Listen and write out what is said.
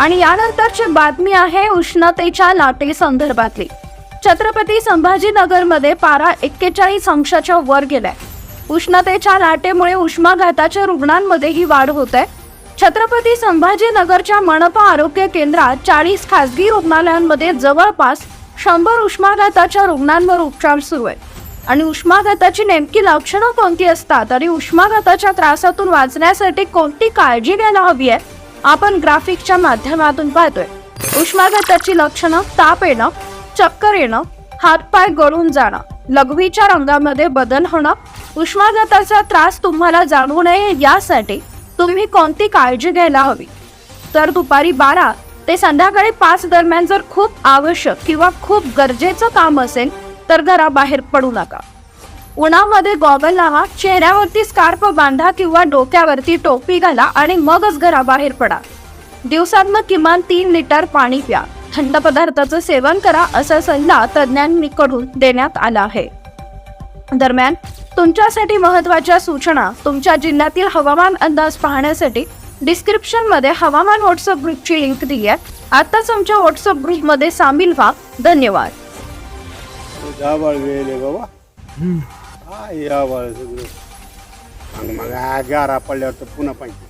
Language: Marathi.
आणि यानंतरची बातमी आहे उष्णतेच्या लाटे संदर्भातली छत्रपती संभाजीनगरमध्ये पारा एक्केचाळीस अंशाच्या वर गेलाय. उष्णतेच्या लाटेमुळे उष्माघाताच्या रुग्णांमध्ये ही वाढ होत आहे छत्रपती संभाजीनगरच्या मनपा आरोग्य केंद्रात चाळीस खासगी रुग्णालयांमध्ये जवळपास शंभर उष्माघाताच्या रुग्णांवर उपचार सुरू आहेत. आणि उष्माघाताची नेमकी लक्षणं कोणती असतात आणि उष्माघाताच्या त्रासातून वाचण्यासाठी कोणती काळजी घ्यायला हवी आहे? आपण ग्राफिकच्या माध्यमातून पाहतोय. उष्माघाताची लक्षणं ताप येणं चक्कर येणं हातपाय गळून जाणं लघवीच्या रंगामध्ये बदल होणं उष्माघाताचा त्रास तुम्हाला जाणवू नये यासाठी तुम्ही कोणती काळजी घ्यायला हवी? तर दुपारी बारा ते संध्याकाळी पाच दरम्यान जर खूप आवश्यक किंवा खूप गरजेचं काम असेल तर घराबाहेर पडू नका. उन्हामध्ये गॉगल लावा चेहऱ्यावरती स्कार्फ बांधा किंवा डोक्यावरती टोपी घाला आणि मगच घराबाहेर पडा. दिवसातनं किमान तीन लिटर पाणी प्या. थंड पदार्थाचं सेवन करा असा सल्ला तज्ज्ञांकडून देण्यात आला आहे. दरम्यान तुमच्यासाठी महत्त्वाच्या सूचना तुमच्या जिल्ह्यातील हवामान अंदाज पाहण्यासाठी डिस्क्रिप्शनमध्ये हवामान व्हॉट्सअप ग्रुपची लिंक दिली आहे. आताच आमच्या व्हॉट्सअप ग्रुपमध्ये सामील व्हा. धन्यवाद. बाबा. हा या आबाळ सगळं मग मग गारा पडल्यावर तर पुन्हा पाहिजे.